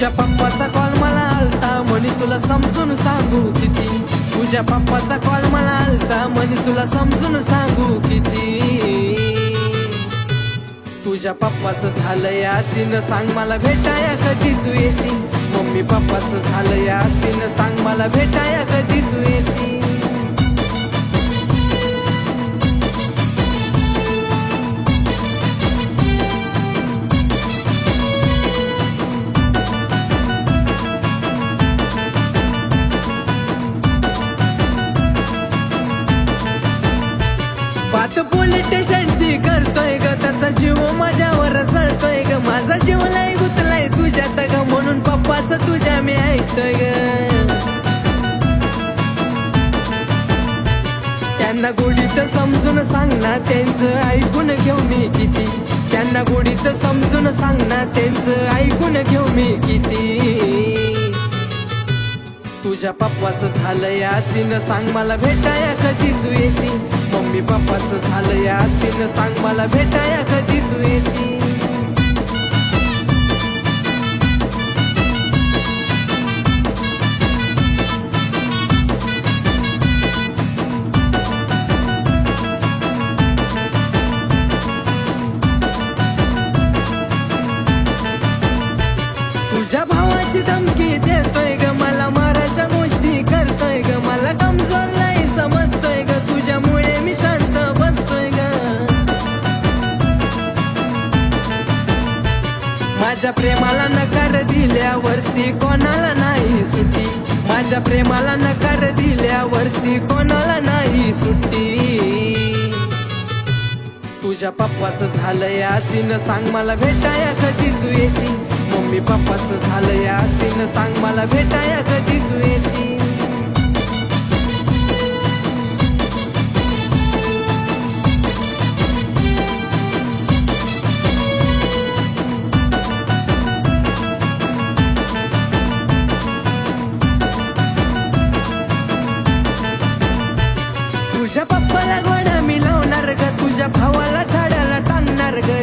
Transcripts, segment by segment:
तुझ्या पप्पाचा कॉल मला आलता. म्हणे तुला समजून सांगू किती? तुझ्या पप्पाचा कॉल मला आलता. म्हणे तुला समजून सांगू किती? तुझ्या पप्पाचं झालं या तिनं सांग मला भेटाया कधी तू येती? मम्मी पप्पाचं झालं या तिनं सांग मला भेटाया कधी तू येते? पोलीस स्टेशनची करतोय ग त्याचा जीव माझ्यावर चढतोय ग. माझा जीव लय गुतलाय तुझ्यात ग म्हणून पप्पाच तुझ्या मी ऐकतोय ग. त्यांना गोडीत समजून सांग ना त्यांचं ऐकून घेऊ मी किती. त्यांना गोडीत समजून सांग ना त्यांचं ऐकून घेऊ मी किती. तुझ्या पप्पाचं झालं या तिनं सांग मला भेटाया कधी तू येती. मम्मी पप्पाचं झालं या तिनं सांग मला भेटाया कधी तू येते? तुझ्या भावाची धमकी देतोय. माझ्या प्रेमाला नकार दिल्यावरती कोणाला नाही सुट्टी. माझ्या प्रेमाला नकार दिल्यावरती कोणाला नाही सुट्टी. तुझ्या पप्पाचं झालं या तिनं सांग मला भेटाया कधी तू येती? मम्मी पप्पाचं झालं या तिनं सांग मला भेटाया कधी तू येती?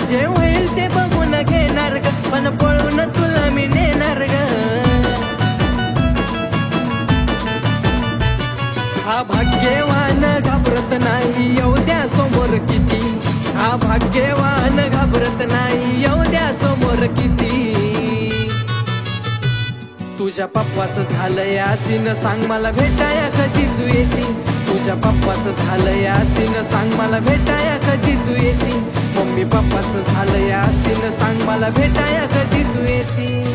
जे होईल ते बघून घेणार ग. पण पळून तुला मी नेणार ग. हा भाग्यवान घाबरत नाही येऊ द्या समोर किती. हा भाग्यवान घाबरत नाही येऊ द्या समोर किती. तुझ्या पप्पाचं झालं या तिनं सांग मला भेटाया कधी तू येते. तुझ्या पप्पाचं झालं या तिनं सांग मला भेटाया कधी तू येते. मम्मी पप्पाचं झालं या. तिनं सांग मला भेटाया कधी तू येते?